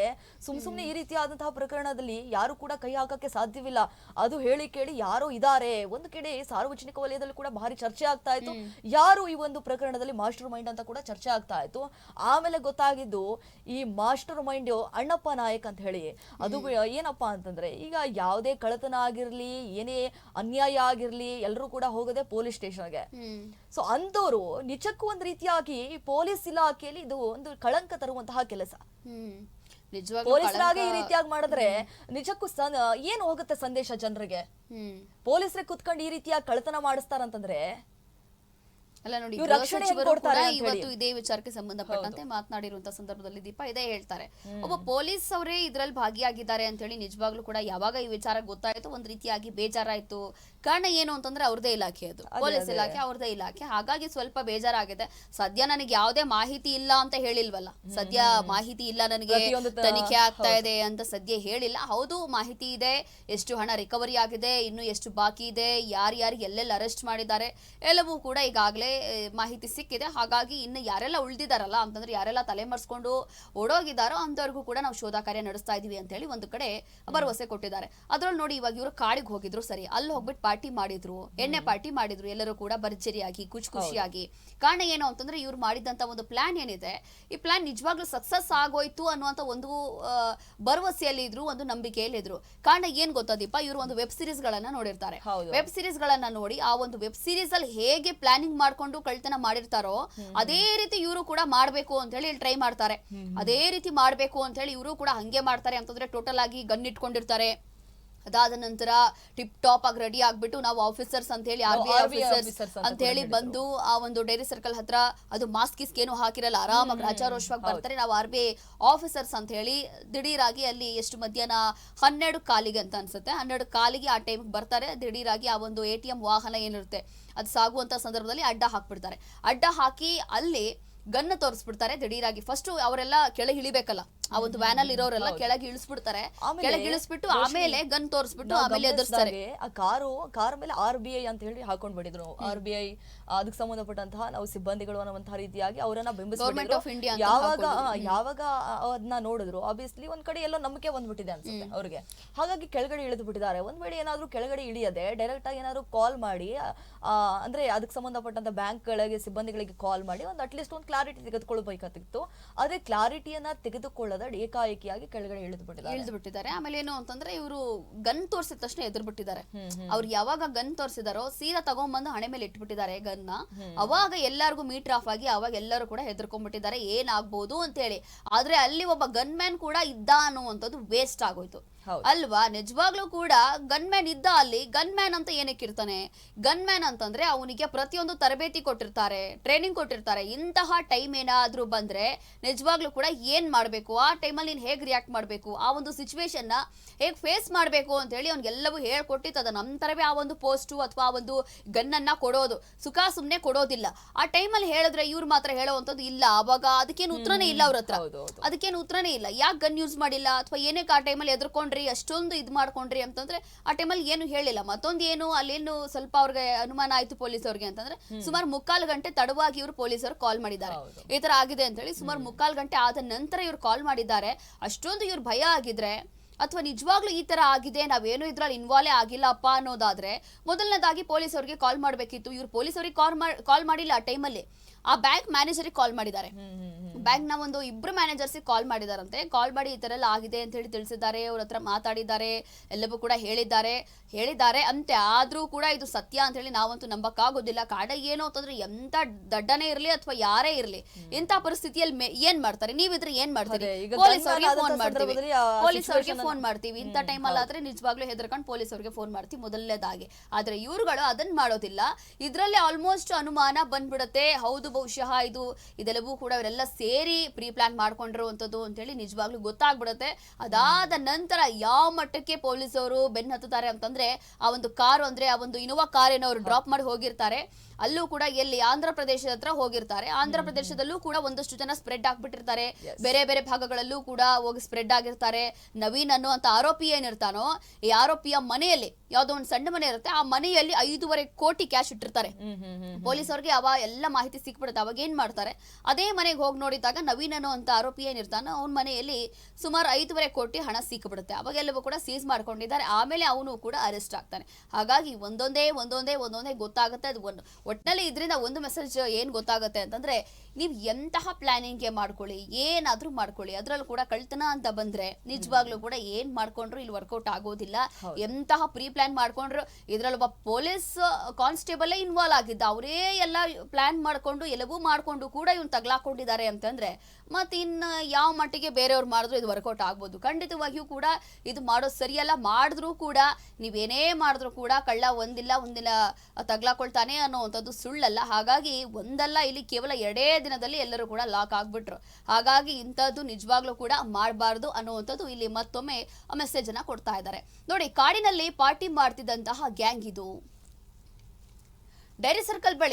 ಸುಮ್ ಸುಮ್ನೆ ಈ ರೀತಿಯಾದಂತಹ ಪ್ರಕರಣದಲ್ಲಿ ಯಾರು ಕೂಡ ಕೈ ಹಾಕಕ್ಕೆ ಸಾಧ್ಯವಿಲ್ಲ. ಅದು ಹೇಳಿ ಕೇಳಿ ಯಾರೋ ಇದ್ದಾರೆ. ಒಂದು ಕಡೆ ಸಾರ್ವಜನಿಕ ವಲಯದಲ್ಲಿ ಕೂಡ ಭಾರಿ ಚರ್ಚೆ ಆಗ್ತಾ ಇತ್ತು. ಯಾರು ಈ ಒಂದು ಪ್ರಕರಣದಲ್ಲಿ ಮಾಸ್ಟರ್ ಮೈಂಡ್ ಅಂತ ಕೂಡ ಚರ್ಚೆ ಆಗ್ತಾ ಇತ್ತು. ಆಮೇಲೆ ಗೊತ್ತಾಗಿದ್ದು ಈ ಮಾಸ್ಟರ್ ಮೈಂಡ್ ಅಣ್ಣಪ್ಪ ನಾಯಕ್ ಅಂತ ಹೇಳಿ. ಅದು ಏನಪ್ಪಾ ಅಂತಂದ್ರೆ ಈಗ ಯಾವುದೇ ಕಳತನ ಆಗಿರ್ಲಿ ಏನೇ ಅನ್ಯಾಯ ಆಗಿರ್ಲಿ ಎಲ್ಲರೂ ಕೂಡ ಹೋಗೋದೆ ಪೊಲೀಸ್ ಸ್ಟೇಷನ್ಗೆ. ಸೊ ಅಂತವ್ರು ನಿಜಕ್ಕೂ ಒಂದ್ ರೀತಿಯಾಗಿ ಪೊಲೀಸ್ ಇಲಾಖೆಯಲ್ಲಿ ಇದು ಒಂದು ಕಳಂಕ ತರುವಂತಹ ಕೆಲಸ. ಪೊಲೀಸ್ ಇಲಾಖೆ ಪೊಲೀಸರಾಗಿ ಈ ರೀತಿಯಾಗಿ ಮಾಡಿದ್ರೆ ನಿಜಕ್ಕೂ ಸನ್ ಏನ್ ಹೋಗುತ್ತೆ ಸಂದೇಶ ಜನರಿಗೆ? ಪೊಲೀಸರೇ ಕುತ್ಕೊಂಡು ಈ ರೀತಿಯಾಗಿ ಕಳತನ ಮಾಡಿಸ್ತಾರಂತಂದ್ರೆ ಅಲ್ಲ ನೋಡಿ ಇವ್ರು ಗೃಹ ರಕ್ಷಣೆ ಸಚಿವರು ಹೆಂಗ್ ಕೊಡ್ತಾರೆ ಕೂಡ ಅಂತ ಹೇಳಿ. ಇವತ್ತು ಇದೇ ವಿಚಾರಕ್ಕೆ ಸಂಬಂಧಪಟ್ಟಂತೆ ಮಾತನಾಡಿರುವಂತ ಸಂದರ್ಭದಲ್ಲಿ ದೀಪ ಇದೇ ಹೇಳ್ತಾರೆ. ಒಬ್ಬ ಪೊಲೀಸ್ ಅವರೇ ಇದ್ರಲ್ಲಿ ಭಾಗಿಯಾಗಿದ್ದಾರೆ ಅಂತ ಹೇಳಿ ನಿಜವಾಗ್ಲೂ ಕೂಡ ಯಾವಾಗ ಈ ವಿಚಾರ ಗೊತ್ತಾಯ್ತು ಒಂದ್ ರೀತಿಯಾಗಿ ಬೇಜಾರಾಯ್ತು. ಕಾರಣ ಏನು ಅಂತಂದ್ರೆ ಅವ್ರದೇ ಇಲಾಖೆ ಅದು. ಪೊಲೀಸ್ ಇಲಾಖೆ ಅವ್ರದೇ ಇಲಾಖೆ. ಹಾಗಾಗಿ ಸ್ವಲ್ಪ ಬೇಜಾರಾಗಿದೆ. ಸದ್ಯ ನನಗೆ ಯಾವುದೇ ಮಾಹಿತಿ ಇಲ್ಲ ಅಂತ ಹೇಳಿಲ್ವಲ್ಲ. ಸದ್ಯ ಮಾಹಿತಿ ಇಲ್ಲ ನನಗೆ ಪ್ರತಿಯೊಂದು ತ- ತನಿಖೆ ಆಗ್ತಾ ಇದೆ ಅಂತ ಸದ್ಯ ಹೇಳಿಲ್ಲ. ಹೌದು ಮಾಹಿತಿ ಇದೆ. ಎಷ್ಟು ಹಣ ರಿಕವರಿ ಆಗಿದೆ ಇನ್ನು ಎಷ್ಟು ಬಾಕಿ ಇದೆ ಯಾರ್ಯಾರಿಗೆ ಎಲ್ಲೆಲ್ಲಿ ಅರೆಸ್ಟ್ ಮಾಡಿದ್ದಾರೆ ಎಲ್ಲವೂ ಕೂಡ ಈಗಾಗಲೇ ಮಾಹಿತಿ ಸಿಕ್ಕಿದೆ. ಹಾಗಾಗಿ ಇನ್ನು ಯಾರೆಲ್ಲ ಉಳಿದಿದಾರಲ್ಲ ಅಂತಂದ್ರೆ ಯಾರೆಲ್ಲ ತಲೆಮರೆಸ್ಕೊಂಡು ಓಡೋಗಿದಾರೋ ಅಂತವ್ರಿಗೂ ಕೂಡ ನಾವು ಶೋಧ ಕಾರ್ಯ ನಡೆಸ್ತಾ ಇದೀವಿ ಅಂತ ಹೇಳಿ ಒಂದು ಕಡೆ ಭರವಸೆ ಕೊಟ್ಟಿದ್ದಾರೆ. ಅದ್ರಲ್ಲಿ ನೋಡಿ ಇವಾಗ ಇವರು ಕಾಡಿಗೆ ಹೋಗಿದ್ರು ಸರಿ. ಅಲ್ಲಿ ಹೋಗ್ಬಿಟ್ಟು ಪಾರ್ಟಿ ಮಾಡಿದ್ರು ಎಣ್ಣೆ ಪಾರ್ಟಿ ಮಾಡಿದ್ರು ಎಲ್ಲರೂ ಕೂಡ ಭರ್ಜರಿಯಾಗಿ ಖುಷಿ ಖುಷಿಯಾಗಿ ಕಾರಣ ಏನು ಅಂತಂದ್ರೆ ಇವ್ರು ಮಾಡಿದಂತ ಒಂದು ಪ್ಲಾನ್ ಏನಿದೆ ಈ ಪ್ಲಾನ್ ನಿಜವಾಗ್ಲೂ ಸಕ್ಸಸ್ ಆಗೋಯ್ತು ಅನ್ನುವಂತ ಒಂದು ಭರವಸೆಯಲ್ಲಿ ಇದ್ರು ಒಂದು ನಂಬಿಕೆಯಲ್ಲಿ ಇದ್ರು ಕಾರಣ ಏನ್ ಗೊತ್ತಾ ದೀಪ ಇವರು ಒಂದು ವೆಬ್ ಸೀರೀಸ್ ಗಳನ್ನ ನೋಡಿರ್ತಾರೆ ವೆಬ್ ಸೀರೀಸ್ ಗಳನ್ನ ನೋಡಿ ಆ ಒಂದು ವೆಬ್ ಸೀರೀಸ್ ಅಲ್ಲಿ ಹೇಗೆ ಪ್ಲಾನಿಂಗ್ ಮಾಡ್ಕೊಂಡು ಕಳ್ತನ ಮಾಡಿರ್ತಾರೋ ಅದೇ ರೀತಿ ಇವರು ಕೂಡ ಮಾಡ್ಬೇಕು ಅಂತ ಹೇಳಿ ಇಲ್ಲಿ ಟ್ರೈ ಮಾಡ್ತಾರೆ. ಅದೇ ರೀತಿ ಮಾಡ್ಬೇಕು ಅಂತ ಹೇಳಿ ಇವರು ಕೂಡ ಹಂಗೆ ಮಾಡ್ತಾರೆ ಅಂತಂದ್ರೆ ಟೋಟಲ್ ಆಗಿ ಗನ್ ಇಟ್ಕೊಂಡಿರ್ತಾರೆ. ಅದಾದ ನಂತರ ಟಿಪ್ ಟಾಪ್ ಆಗಿ ರೆಡಿ ಆಗ್ಬಿಟ್ಟು ನಾವು ಆಫೀಸರ್ಸ್ ಅಂತ ಹೇಳಿ ಆರ್ ಬಿ ಐ ಆಫೀಸರ್ಸ್ ಅಂತ ಅಂತ ಹೇಳಿ ಬಂದು ಆ ಒಂದು ಡೈರಿ ಸರ್ಕಲ್ ಹತ್ರ ಅದು ಮಾಸ್ಕ್ ಗಿಸ್ಕ್ ಏನು ಹಾಕಿರಲ್ಲ ಆರಾಮಾಗಿ ರಾಜಾರೋಷವಾಗಿ ಬರ್ತಾರೆ. ನಾವು ಆರ್ ಬಿ ಐ ಆಫೀಸರ್ಸ್ ಅಂತ ಹೇಳಿ ದಿಢೀರಾಗಿ ಅಲ್ಲಿ ಎಷ್ಟು ಮಧ್ಯಾಹ್ನ ಹನ್ನೆರಡು ಕಾಲಿಗೆ ಅಂತ ಅನ್ಸುತ್ತೆ. ಹನ್ನೆರಡು ಕಾಲಿಗೆ ಆ ಟೈಮ್ಗೆ ಬರ್ತಾರೆ. ದಿಢೀರಾಗಿ ಆ ಒಂದು ಎ ಟಿ ಎಂ ವಾಹನ ಏನಿರುತ್ತೆ ಅದು ಸಾಗುವಂತ ಸಂದರ್ಭದಲ್ಲಿ ಅಡ್ಡ ಹಾಕ್ಬಿಡ್ತಾರೆ. ಅಡ್ಡ ಹಾಕಿ ಅಲ್ಲಿ ಗನ್ನ ತೋರಿಸ್ಬಿಡ್ತಾರೆ. ದಿಢೀರಾಗಿ ಫಸ್ಟ್ ಅವರೆಲ್ಲ ಕೆಳಗೆ ಇಳಿಬೇಕಲ್ಲ. ಆ ಒಂದು ವ್ಯಾನ್ ಅಲ್ಲಿ ಇರೋರೆಲ್ಲ ಕೆಳಗೆ ಇಳಿಸ್ಬಿಡ್ತಾರೆ. ಆಮೇಲೆ ಕೆಳಗೆ ಇಳಿಸ್ಬಿಟ್ಟು ಆಮೇಲೆ ಗನ್ ತೋರಿಸ್ಬಿಟ್ಟು ಆಮೇಲೆ ಎದುರಿಸ್ತಾರೆ. ಆ ಕಾರು ಕಾರ್ ಮೇಲೆ ಆರ್ ಬಿ ಐ ಅಂತ ಹೇಳಿ ಹಾಕೊಂಡ್ ಬಿಟ್ಟಿದ್ರು ಆರ್ ಬಿ ಐ ಅದಕ್ಕೆ ಸಂಬಂಧಪಟ್ಟಂತಹ ನಾವು ಸಿಬ್ಬಂದಿಗಳು ಅನ್ನುವಂತಹ ರೀತಿಯಾಗಿ ಅವರನ್ನ ಬೆಂಬಲಿಸಿದ್ರು ಯಾವಾಗ ಯಾವಾಗ ಅದನ್ನ ನೋಡಿದ್ರು ಆಬ್ವಿಯಸ್ಲಿ ಒಂದ್ ಕಡೆ ಎಲ್ಲೋ ನಂಬಿಕೆ ಬಂದ್ಬಿಟ್ಟಿದೆ ಅನ್ಸುತ್ತೆ ಅವ್ರಿಗೆ. ಹಾಗಾಗಿ ಕೆಳಗಡೆ ಇಳಿದು ಬಿಟ್ಟಿದ್ದಾರೆ. ಒಂದ್ ವೇಳೆ ಏನಾದ್ರೂ ಕೆಳಗಡೆ ಇಳಿಯದೆ ಡೈರೆಕ್ಟ್ ಆಗಿ ಏನಾದ್ರು ಕಾಲ್ ಮಾಡಿ ಅಂದ್ರೆ ಅದಕ್ಕೆ ಸಂಬಂಧಪಟ್ಟಂತ ಬ್ಯಾಂಕ್ಗಳಿಗೆ ಸಿಬ್ಬಂದಿಗಳಿಗೆ ಕಾಲ್ ಮಾಡಿ ಒಂದು ಅಟ್ಲೀಸ್ಟ್ ಒಂದು ಕ್ಲಾರಿಟಿ ತೆಗೆದುಕೊಳ್ಬೇಕಾಗಿತ್ತು ಅದೇ ಕ್ಲಾರಿಟಿಯನ್ನ ತೆಗೆದುಕೊಳ್ಳದ ಏಕಾಏಕಿಯಾಗಿ ಕೆಳಗಡೆ ಇಳಿದು ಬಿಟ್ಟಿದ್ದಾರೆ. ಇಳಿದು ಬಿಟ್ಟಿದ್ದಾರೆ. ಆಮೇಲೆ ಏನು ಅಂತಂದ್ರೆ ಇವರು ಗನ್ ತೋರಿಸಿದ ತಕ್ಷಣ ಎದುರು ಬಿಟ್ಟಿದ್ದಾರೆ. ಅವ್ರು ಯಾವಾಗ ಗನ್ ತೋರಿಸಿದಾರೋ ಸೀದಾ ತಗೊಂಡ್ಬಂದು ಹಣೆ ಮೇಲೆ ಇಟ್ಬಿಟ್ಟಿದ್ದಾರೆ. ಅವಾಗ ಎಲ್ಲರಿಗೂ ಮೀಟರ್ ಆಫ್ ಆಗಿ ಅವಾಗ ಎಲ್ಲರೂ ಕೂಡ ಹೆದರ್ಕೊಂಡ್ಬಿಟ್ಟಿದ್ದಾರೆ. ಏನಾಗ್ಬೋದು ಅಂತ ಹೇಳಿ ಆದ್ರೆ ಅಲ್ಲಿ ಒಬ್ಬ ಗನ್ ಮ್ಯಾನ್ ಕೂಡ ಇದ್ದ ಅನ್ನುವಂಥದ್ದು ವೇಸ್ಟ್ ಆಗೋಯ್ತು. ಅಲ್ವಾ? ನಿಜವಾಗ್ಲೂ ಕೂಡ ಗನ್ ಮ್ಯಾನ್ ಇದ್ದ ಅಲ್ಲಿ ಗನ್ ಮ್ಯಾನ್ ಅಂತ ಏನಕ್ಕೆ ಇರ್ತಾನೆ? ಗನ್ ಮ್ಯಾನ್ ಅಂತಂದ್ರೆ ಅವನಿಗೆ ಪ್ರತಿಯೊಂದು ತರಬೇತಿ ಕೊಟ್ಟಿರ್ತಾರೆ ಟ್ರೈನಿಂಗ್ ಕೊಟ್ಟಿರ್ತಾರೆ. ಇಂತಹ ಟೈಮ್ ಏನಾದ್ರೂ ಬಂದ್ರೆ ನಿಜವಾಗ್ಲೂ ಕೂಡ ಏನ್ ಮಾಡ್ಬೇಕು? ಆ ಟೈಮಲ್ಲಿ ನೀನ್ ಹೇಗ್ ರಿಯಾಕ್ಟ್ ಮಾಡ್ಬೇಕು? ಆ ಒಂದು ಸಿಚುವೇಶನ್ನ ಹೇಗ್ ಫೇಸ್ ಮಾಡ್ಬೇಕು ಅಂತ ಹೇಳಿ ಅವ್ನಿಗೆಲ್ಲವೂ ಹೇಳ್ಕೊಟ್ಟಿತ್ತು. ಅದ ನಂತರವೇ ಆ ಒಂದು ಪೋಸ್ಟು ಅಥವಾ ಆ ಒಂದು ಗನ್ನನ್ನ ಕೊಡೋದು. ಸುಖ ಸುಮ್ನೆ ಕೊಡೋದಿಲ್ಲ. ಆ ಟೈಮಲ್ಲಿ ಹೇಳಿದ್ರೆ ಇವ್ರು ಮಾತ್ರ ಹೇಳೋವಂಥದ್ದು ಇಲ್ಲ. ಅವಾಗ ಅದಕ್ಕೇನು ಉತ್ತರನೇ ಇಲ್ಲ ಅವ್ರ ಹತ್ರ. ಅದಕ್ಕೇನು ಉತ್ತರನೇ ಇಲ್ಲ. ಯಾಕೆ ಗನ್ ಯೂಸ್ ಮಾಡಿಲ್ಲ? ಅಥವಾ ಏನೇ ಆ ಟೈಮಲ್ಲಿ ಎದ್ರಕೊಂಡ್ರಿ ಅಷ್ಟೊಂದು ಇದು ಮಾಡ್ಕೊಂಡ್ರಿ ಅಂತಂದ್ರೆ ಆ ಟೈಮಲ್ಲಿ ಏನು ಹೇಳಿಲ್ಲ. ಮತ್ತೊಂದು ಏನು ಅಲ್ಲೇನು ಸ್ವಲ್ಪ ಅವ್ರಿಗೆ ಅನುಮಾನ ಆಯ್ತು ಪೊಲೀಸ್ ಅವ್ರಿಗೆ ಅಂತಂದ್ರೆ ಸುಮಾರು ಮುಕ್ಕಾಲು ಗಂಟೆ ತಡವಾಗಿ ಇವರು ಪೊಲೀಸರು ಕಾಲ್ ಮಾಡಿದ್ದಾರೆ. ಈ ತರ ಆಗಿದೆ ಅಂತ ಹೇಳಿ ಸುಮಾರು ಮುಕ್ಕಾಲು ಗಂಟೆ ಆದ ನಂತರ ಇವ್ರು ಕಾಲ್ ಮಾಡಿದ್ದಾರೆ. ಅಷ್ಟೊಂದು ಇವ್ರು ಭಯ ಆಗಿದ್ರೆ ಅಥವಾ ನಿಜವಾಗ್ಲೂ ಈ ತರ ಆಗಿದೆ ನಾವೇನು ಇದ್ರಲ್ಲಿ ಇನ್ವಾಲ್ವ್ ಆಗಿಲ್ಲಪ್ಪ ಅನ್ನೋದಾದ್ರೆ ಮೊದಲನೇದಾಗಿ ಪೊಲೀಸ್ ಅವ್ರಿಗೆ ಕಾಲ್ ಮಾಡ್ಬೇಕಿತ್ತು. ಇವ್ರು ಪೊಲೀಸ್ ಅವ್ರಿಗೆ ಕಾಲ್ ಕಾಲ್ ಮಾಡಿಲ್ಲ ಆ ಟೈಮಲ್ಲಿ ಆ ಬ್ಯಾಂಕ್ ಮ್ಯಾನೇಜರಿಗೆ ಕಾಲ್ ಮಾಡಿದ್ದಾರೆ. ಬ್ಯಾಂಕ್ನ ಒಂದು ಇಬ್ರು ಮ್ಯಾನೇಜರ್ಸ್ ಕಾಲ್ ಮಾಡಿದಾರಂತೆ. ಕಾಲ್ ಮಾಡಿ ಈ ತರ ಎಲ್ಲ ಆಗಿದೆ ಅಂತ ಹೇಳಿ ತಿಳಿಸಿದ್ದಾರೆ ಅವ್ರ ಹತ್ರ ಮಾತಾಡಿದ್ದಾರೆ ಎಲ್ಲವೂ ಕೂಡ ಹೇಳಿದ್ದಾರೆ ಹೇಳಿದ್ದಾರೆ ಅಂತೆ. ಆದ್ರೂ ಕೂಡ ಇದು ಸತ್ಯ ಅಂತ ಹೇಳಿ ನಾವಂತೂ ನಂಬಕ್ಕಾಗೋದಿಲ್ಲ. ಕಾಡ ಏನು ಅಂತಂದ್ರೆ ಎಂತ ದಡ್ಡನೇ ಇರ್ಲಿ ಅಥವಾ ಯಾರೇ ಇರ್ಲಿ ಇಂತ ಪರಿಸ್ಥಿತಿಯಲ್ಲಿ ಏನ್ ಮಾಡ್ತಾರೆ? ನೀವಿದ್ರೆ ಏನ್ ಮಾಡ್ತೀರಿ? ಪೊಲೀಸ್ ಅವ್ರಿಗೆ ಫೋನ್ ಮಾಡ್ತೀವಿ. ಪೊಲೀಸ್ ಅವ್ರಿಗೆ ಫೋನ್ ಮಾಡ್ತೀವಿ. ಇಂಥ ಅಲ್ಲಿ ಆದ್ರೆ ನಿಜವಾಗ್ಲೂ ಹೆದರ್ಕೊಂಡು ಪೊಲೀಸ್ ಅವ್ರಿಗೆ ಫೋನ್ ಮಾಡ್ತೀವಿ ಮೊದಲನೇದಾಗಿ. ಆದ್ರೆ ಇವ್ರುಗಳು ಅದನ್ನ ಮಾಡೋದಿಲ್ಲ. ಇದ್ರಲ್ಲಿ ಆಲ್ಮೋಸ್ಟ್ ಅನುಮಾನ ಬಂದ್ಬಿಡುತ್ತೆ. ಹೌದು ಬಹುಶಃ ಇದು ಇದೆಲ್ಲವೂ ಕೂಡ ಅವರೆಲ್ಲ ಸೇರಿ ಸೇರಿ ಪ್ರೀ ಪ್ಲಾನ್ ಅಂತ ಹೇಳಿ ನಿಜವಾಗ್ಲೂ ಗೊತ್ತಾಗ್ಬಿಡುತ್ತೆ. ಅದಾದ ನಂತರ ಯಾವ ಮಟ್ಟಕ್ಕೆ ಪೊಲೀಸ್ ಅವರು ಬೆನ್ನು ಹತ್ತುತ್ತಾರೆ ಅಂತಂದ್ರೆ ಆ ಒಂದು ಕಾರು ಅಂದ್ರೆ ಆ ಒಂದು ಇನೋವಾ ಕಾರ್ ಏನೋ ಅವರು ಡ್ರಾಪ್ ಮಾಡಿ ಹೋಗಿರ್ತಾರೆ. ಅಲ್ಲೂ ಕೂಡ ಎಲ್ಲಿ ಆಂಧ್ರ ಪ್ರದೇಶದ ಹತ್ರ ಹೋಗಿರ್ತಾರೆ. ಆಂಧ್ರ ಪ್ರದೇಶದಲ್ಲೂ ಕೂಡ ಒಂದಷ್ಟು ಜನ ಸ್ಪ್ರೆಡ್ ಆಗ್ಬಿಟ್ಟಿರ್ತಾರೆ. ಬೇರೆ ಬೇರೆ ಭಾಗಗಳಲ್ಲೂ ಕೂಡ ಹೋಗಿ ಸ್ಪ್ರೆಡ್ ಆಗಿರ್ತಾರೆ. ನವೀನ್ ಅನ್ನುವಂತ ಆರೋಪಿ ಏನಿರ್ತಾನೋ ಈ ಆರೋಪಿಯ ಮನೆಯಲ್ಲಿ ಯಾವ್ದೋ ಒಂದು ಸಣ್ಣ ಮನೆ ಇರುತ್ತೆ ಆ ಮನೆಯಲ್ಲಿ ಐದೂವರೆ ಕೋಟಿ ಕ್ಯಾಶ್ ಇಟ್ಟಿರ್ತಾರೆ. ಪೊಲೀಸ್ ಅವ್ರಿಗೆ ಅವ ಎಲ್ಲ ಮಾಹಿತಿ ಸಿಕ್ಬಿಡುತ್ತೆ. ಅವಾಗ ಏನ್ ಮಾಡ್ತಾರೆ ಅದೇ ಮನೆಗೆ ಹೋಗಿ ನೋಡಿದಾಗ ನವೀನ್ ಅನ್ನೋ ಅಂತ ಆರೋಪಿ ಏನಿರ್ತಾನ ಅವನ ಮನೆಯಲ್ಲಿ ಸುಮಾರು ಐದೂವರೆ ಕೋಟಿ ಹಣ ಸಿಕ್ಬಿಡುತ್ತೆ. ಅವಾಗೆಲ್ಲವೂ ಕೂಡ ಸೀಸ್ ಮಾಡ್ಕೊಂಡಿದ್ದಾರೆ. ಆಮೇಲೆ ಅವನು ಕೂಡ ಅರೆಸ್ಟ್ ಆಗ್ತಾನೆ. ಹಾಗಾಗಿ ಒಂದೊಂದೇ ಒಂದೊಂದೇ ಒಂದೊಂದೇ ಗೊತ್ತಾಗುತ್ತೆ. ಅದು ಒಂದು ಒಟ್ಟಿನಲ್ಲಿ ಇದರಿಂದ ಒಂದು ಮೆಸೇಜ್ ಏನು ಗೊತ್ತಾಗುತ್ತೆ ಅಂತಂದ್ರೆ ನೀವು ಎಂತಹ ಪ್ಲಾನಿಂಗ್ಗೆ ಮಾಡ್ಕೊಳ್ಳಿ ಏನಾದ್ರೂ ಮಾಡ್ಕೊಳ್ಳಿ. ಅದರಲ್ಲೂ ಕೂಡ ಕಳ್ತನ ಅಂತ ಬಂದ್ರೆ ನಿಜವಾಗ್ಲೂ ಕೂಡ ಏನ್ ಮಾಡ್ಕೊಂಡ್ರು ಇಲ್ಲಿ ವರ್ಕೌಟ್ ಆಗೋದಿಲ್ಲ. ಎಂತಹ ಪ್ರೀ ಪ್ಲಾನ್ ಮಾಡ್ಕೊಂಡ್ರು. ಇದರಲ್ಲೊಬ್ಬ ಪೊಲೀಸ್ ಕಾನ್ಸ್ಟೇಬಲ್ ಇನ್ವಾಲ್ವ್ ಆಗಿದ್ದ. ಅವರೇ ಎಲ್ಲ ಪ್ಲಾನ್ ಮಾಡ್ಕೊಂಡು ಎಲ್ಲವೂ ಮಾಡ್ಕೊಂಡು ಕೂಡ ಇವ್ನು ತಗ್ಲಾಕೊಂಡಿದ್ದಾರೆ ಅಂತಂದ್ರೆ ಮತ್ತೆ ಇನ್ನು ಯಾವ ಮಟ್ಟಿಗೆ ಬೇರೆಯವ್ರು ಮಾಡಿದ್ರು ಇದು ವರ್ಕೌಟ್ ಆಗ್ಬೋದು. ಖಂಡಿತವಾಗಿಯೂ ಕೂಡ ಇದು ಮಾಡೋದು ಸರಿಯಲ್ಲ, ಮಾಡಿದ್ರು ಕೂಡ ನೀವೇನೇ ಮಾಡಿದ್ರು ಕೂಡ ಕಳ್ಳ ಒಂದಿಲ್ಲ ಒಂದಿಲ್ಲ ತಗ್ಲಾಕೊಳ್ತಾನೆ ಅನ್ನೋವಂಥದ್ದು ಸುಳ್ಳಲ್ಲ. ಹಾಗಾಗಿ ಒಂದಲ್ಲ, ಇಲ್ಲಿ ಕೇವಲ ಎರಡೇ ದಿನದಲ್ಲಿ ಎಲ್ಲರೂ ಕೂಡ ಲಾಕ್ ಆಗ್ಬಿಟ್ರು. ಹಾಗಾಗಿ ಇಂಥದ್ದು ನಿಜವಾಗ್ಲೂ ಕೂಡ ಮಾಡಬಾರ್ದು ಅನ್ನುವಂಥದ್ದು ಇಲ್ಲಿ ಮತ್ತೊಮ್ಮೆ ಮೆಸೇಜ್ ಅನ್ನ ಕೊಡ್ತಾ ಇದ್ದಾರೆ. ನೋಡಿ, ಕಾಡಿನಲ್ಲಿ ಪಾರ್ಟಿ ಮಾಡ್ತಿದ್ದಂತಹ ಗ್ಯಾಂಗ್ ಇದು. ಡೈರಿ ಸರ್ಕಲ್ ಬಳಿ